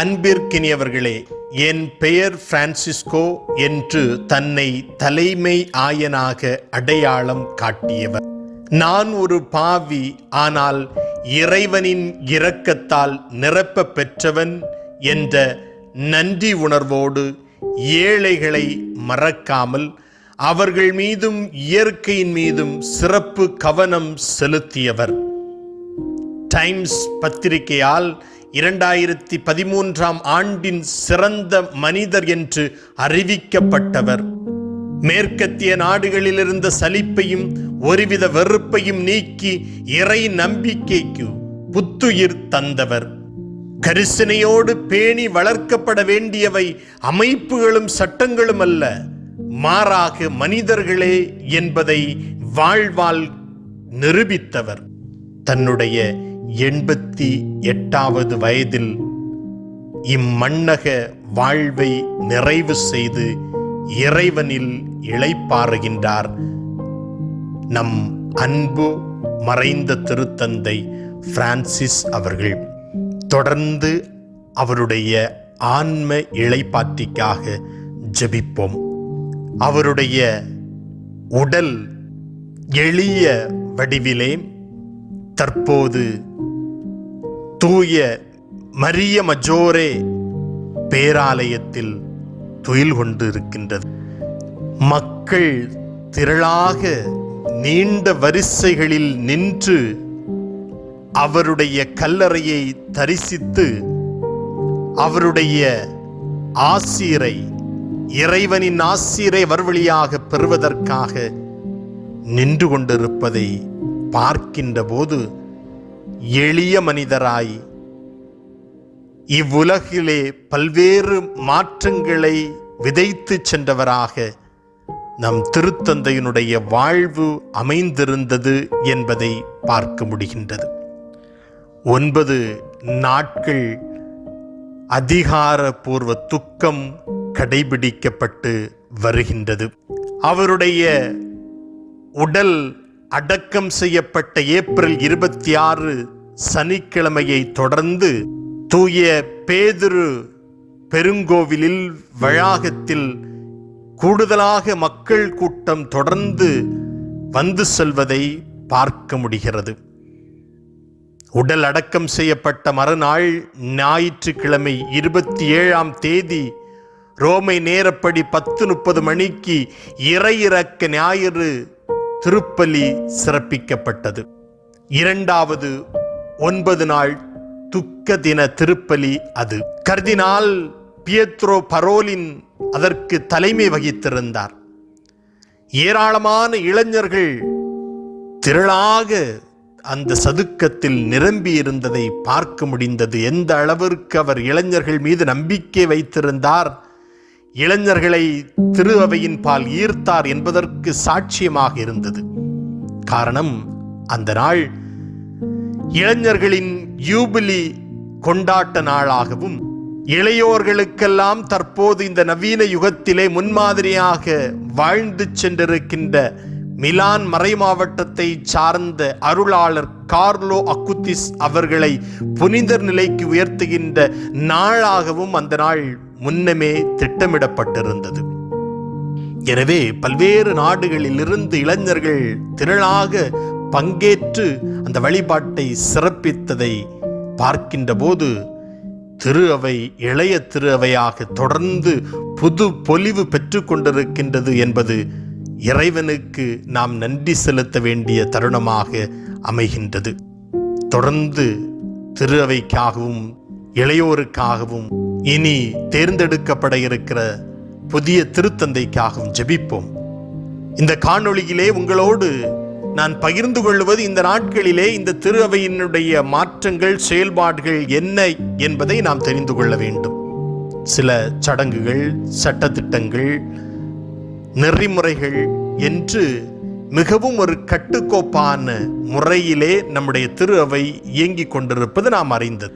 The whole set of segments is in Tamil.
அன்பிற்கினியவர்களே என் பெயர் பிரான்சிஸ்கோ என்று தன்னை தலைமை ஆயனாக அடையாளம் காட்டியவர். நான் ஒரு பாவி ஆனால் இறைவனின் இரக்கத்தால் நிரப்ப பெற்றவன் என்ற நன்றி உணர்வோடு ஏழைகளை மறக்காமல் அவர்கள் மீதும் இயற்கையின் மீதும் சிறப்பு கவனம் செலுத்தியவர். டைம்ஸ் பத்திரிகையால் இரண்டாயிரத்தி பதிமூன்றாம் ஆண்டின் சிறந்த மனிதர் என்று அறிவிக்கப்பட்டவர். மேற்கத்திய நாடுகளில் இருந்த சலிப்பையும் ஒருவித வெறுப்பையும் நீக்கி இறை நம்பிக்கைக்கு புத்துயிர் தந்தவர். கரிசனையோடு பேணி வளர்க்கப்பட வேண்டியவை அமைப்புகளும் சட்டங்களும் அல்ல மாறாக மனிதர்களே என்பதை வாழ்வால் நிரூபித்தவர். தன்னுடைய எண்பத்தி எட்டாவது வயதில் இம்மண்ணக வாழ்வை நிறைவு செய்து இறைவனில் இழைப்பாறுகின்றார் நம் அன்பு மறைந்த திருத்தந்தை பிரான்சிஸ் அவர்கள் தொடர்ந்து அவருடைய ஆன்ம இழைப்பாற்றிக்காக ஜபிப்போம். அவருடைய உடல் எளிய வடிவிலே தற்போது தூய மரிய மஜோரே பேராலயத்தில் துயில் கொண்டு இருக்கின்றது. மக்கள் திரளாக நீண்ட வரிசைகளில் நின்று அவருடைய கல்லறையை தரிசித்து அவருடைய ஆசீரை இறைவனின் ஆசீரை வர்வழியாக பெறுவதற்காக நின்று கொண்டிருப்பதை பார்க்கின்ற போது எளிய மனிதராய். இவ்வுலகிலே பல்வேறு மாற்றங்களை விதைத்து சென்றவராக நம் திருத்தந்தையினுடைய வாழ்வு அமைந்திருந்தது என்பதை பார்க்க முடிகின்றது. ஒன்பது நாட்கள் அதிகாரபூர்வ துக்கம் கடைபிடிக்கப்பட்டு வருகின்றது. அவருடைய உடல் அடக்கம் செய்யப்பட்ட ஏப்ரல் இருபத்தி ஆறு சனிக்கிழமையை தொடர்ந்து தூய பேதுரு பெருங்கோவிலில் வளாகத்தில் கூடுதலாக மக்கள் கூட்டம் தொடர்ந்து வந்து செல்வதை பார்க்க முடிகிறது. உடல் அடக்கம் செய்யப்பட்ட மறுநாள் ஞாயிற்றுக்கிழமை இருபத்தி ஏழாம் தேதி ரோமை நேரப்படி பத்து முப்பது மணிக்கு இறையிறக்க ஞாயிறு திருப்பலி சிறப்பிக்கப்பட்டது. இரண்டாவது ஒன்பது நாள் துக்க தின திருப்பலி அது. கர்தினால் பியத்ரோ பரோலின் அதற்கு தலைமை வகித்திருந்தார். ஏராளமான இளைஞர்கள் திரளாக அந்த சதுக்கத்தில் நிரம்பி இருந்ததை பார்க்க முடிந்தது. எந்த அளவிற்கு அவர் இளைஞர்கள் மீது நம்பிக்கை வைத்திருந்தார் இளைஞர்களை திரு அவையின் பால் ஈர்த்தார் என்பதற்கு சாட்சியமாக இருந்தது. காரணம் அந்த நாள் இளைஞர்களின் யூபிலி கொண்டாட்ட நாளாகவும் இளையோர்களுக்கெல்லாம் தற்போது இந்த நவீன யுகத்திலே முன்மாதிரியாக வாழ்ந்து சென்றிருக்கின்ற மிலான் மறைமாவட்டத்தை சார்ந்த அருளாளர் கார்லோ அக்குத்திஸ் அவர்களை புனிதர் நிலைக்கு உயர்த்துகின்ற நாளாகவும் அந்த நாள் முன்னமே திட்டமிடப்பட்டிருந்தது. எனவே பல்வேறு நாடுகளிலிருந்து இளைஞர்கள் திரளாக பங்கேற்று அந்த வழிபாட்டை சிறப்பித்ததை பார்க்கின்ற போது திரு அவை இளைய திரு அவையாக தொடர்ந்து புது பொலிவு பெற்று கொண்டிருக்கின்றது என்பது இறைவனுக்கு நாம் நன்றி செலுத்த வேண்டிய தருணமாக அமைகின்றது. தொடர்ந்து திரு அவைக்காகவும் இளையோருக்காகவும் இனி தேர்ந்தெடுக்கப்பட இருக்கிற புதிய திருத்தந்தைக்காகவும் ஜெபிப்போம். இந்த காணொளியிலே உங்களோடு நான் பகிர்ந்து கொள்வது இந்த நாட்களிலே இந்த திரு அவையினுடைய மாற்றங்கள் செயல்பாடுகள் என்ன என்பதை நாம் தெரிந்து கொள்ள வேண்டும். சில சடங்குகள் சட்டத்திட்டங்கள் நெறிமுறைகள் என்று மிகவும் ஒரு கட்டுக்கோப்பான முறையிலே நம்முடைய திரு அவை இயங்கிக் கொண்டிருப்பது நாம் அறிந்தது.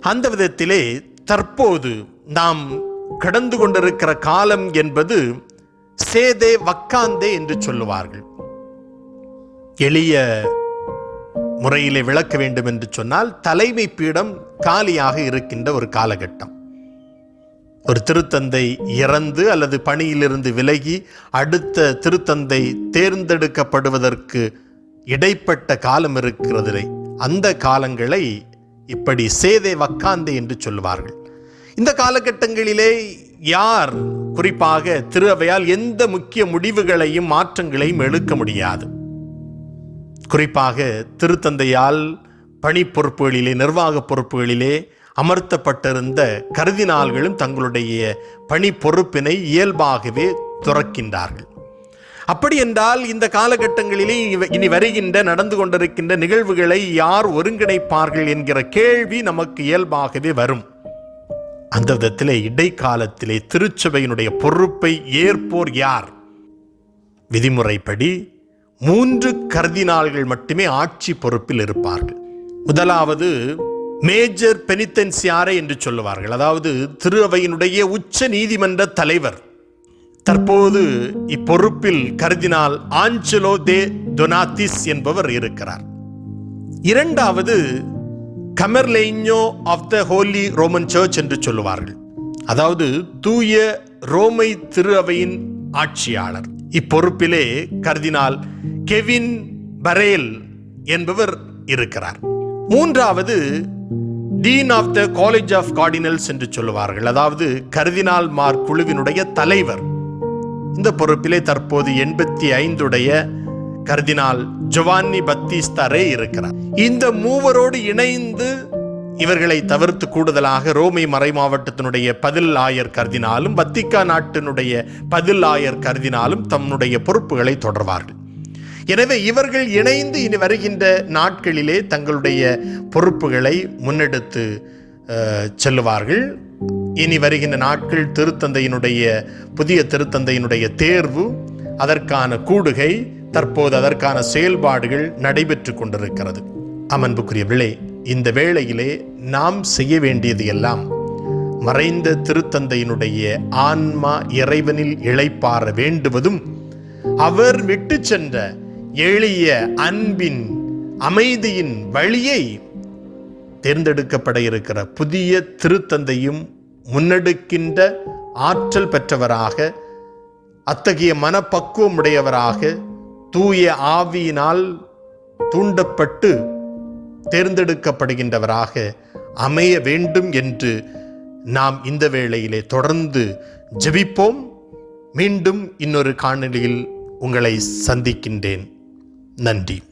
அந்த விதத்திலே தற்போது நாம் கடந்து கொண்டிருக்கிற காலம் என்பது சேதே வக்காந்தே என்று சொல்லுவார்கள். எளிய முறையிலே விளக்க வேண்டும் என்று சொன்னால் தலைமை பீடம் காலியாக இருக்கின்ற ஒரு காலகட்டம். ஒரு திருத்தந்தை இறந்து அல்லது பணியிலிருந்து விலகி அடுத்த திருத்தந்தை தேர்ந்தெடுக்கப்படுவதற்கு இடைப்பட்ட காலம் இருக்கிறதில்லை. அந்த காலங்களை இப்படி சேதே வக்காந்தே என்று சொல்லுவார்கள். இந்த காலகட்டங்களிலே யார் குறிப்பாக திருவையால் எந்த முக்கிய முடிவுகளையும் மாற்றங்களையும் எடுக்க முடியாது. குறிப்பாக திருத்தந்தையால் பணி பொறுப்புகளிலே நிர்வாக பொறுப்புகளிலே அமர்த்தப்பட்டிருந்த கருதினால்களும் தங்களுடைய பணி பொறுப்பினை இயல்பாகவே துறக்கின்றார்கள். அப்படி என்றால் இந்த காலகட்டங்களிலே இனி வருகின்ற நடந்து கொண்டிருக்கின்ற நிகழ்வுகளை யார் ஒருங்கிணைப்பார்கள் என்கிற கேள்வி நமக்கு இயல்பாகவே வரும். அந்த விதத்திலே இடைக்காலத்திலே திருச்சபையினுடைய பொறுப்பை ஏற்போர் யார்? விதிமுறைப்படி மூன்று கர்தினால்கள் மட்டுமே ஆட்சி பொறுப்பில் இருப்பார்கள். முதலாவது மேஜர் பெனித்தன்சியாரை என்று சொல்லுவார்கள். அதாவது திரு அவையினுடைய உச்ச நீதிமன்ற தலைவர். தற்போது இப்பொறுப்பில் கர்தினால் ஆஞ்சலோ தே டொனாத்திஸ் என்பவர் இருக்கிறார். இரண்டாவது camerlengo of the Holy Roman Church என்று சொல்லுவார்கள். அதாவது தூய ரோமை திரு அவையின் ஆட்சியாளர். இப்பொறுப்பிலே கர்தினால் கெவின் பரேல் என்பவர் இருக்கிறார். மூன்றாவது dean of the College of Cardinals என்று சொல்லுவார்கள். அதாவது கர்தினால் மார் குழுவினுடைய தலைவர். இந்த பொறுப்பிலே தற்போது எண்பத்தி ஐந்துடைய கர்தினால் ஜவானி பத்திஸ்தாரே இருக்கிறார். இந்த மூவரோடு இணைந்து இவர்களை தவிர்த்து கூடுதலாக ரோமை மறை மாவட்டத்தினுடைய பதில் ஆயர் கர்தினாலும் வத்திக்கா நாட்டினுடைய பதில் ஆயர் கர்தினாலும் தம்முடைய பொறுப்புகளை தொடர்வார்கள். எனவே இவர்கள் இணைந்து இனி வருகின்ற நாட்களிலே தங்களுடைய பொறுப்புகளை முன்னெடுத்து செல்லுவார்கள். இனி வருகின்ற நாட்கள் திருத்தந்தையினுடைய புதிய திருத்தந்தையினுடைய தேர்வு அதற்கான கூடுகை தற்போது அதற்கான செயல்பாடுகள் நடைபெற்று கொண்டிருக்கிறது. அமன்புக்குரியவர்களே இந்த வேளையிலே நாம் செய்ய வேண்டியது எல்லாம் மறைந்த திருத்தந்தையினுடைய ஆன்மா இறைவனில் இழைப்பார வேண்டுவதும் அவர் விட்டு சென்ற எளிய அன்பின் அமைதியின் வழியை தேர்ந்தெடுக்கப்பட இருக்கிற புதிய திருத்தந்தையும் முன்னெடுக்கின்ற ஆற்றல் பெற்றவராக அத்தகைய மனப்பக்குவம் உடையவராக தூய ஆவியினால் தூண்டப்பட்டு தேர்ந்தெடுக்கப்படுகின்றவராக அமைய வேண்டும் என்று நாம் இந்த வேளையிலே தொடர்ந்து ஜெபிப்போம். மீண்டும் இன்னொரு காணொலியில் உங்களை சந்திக்கின்றேன். நன்றி.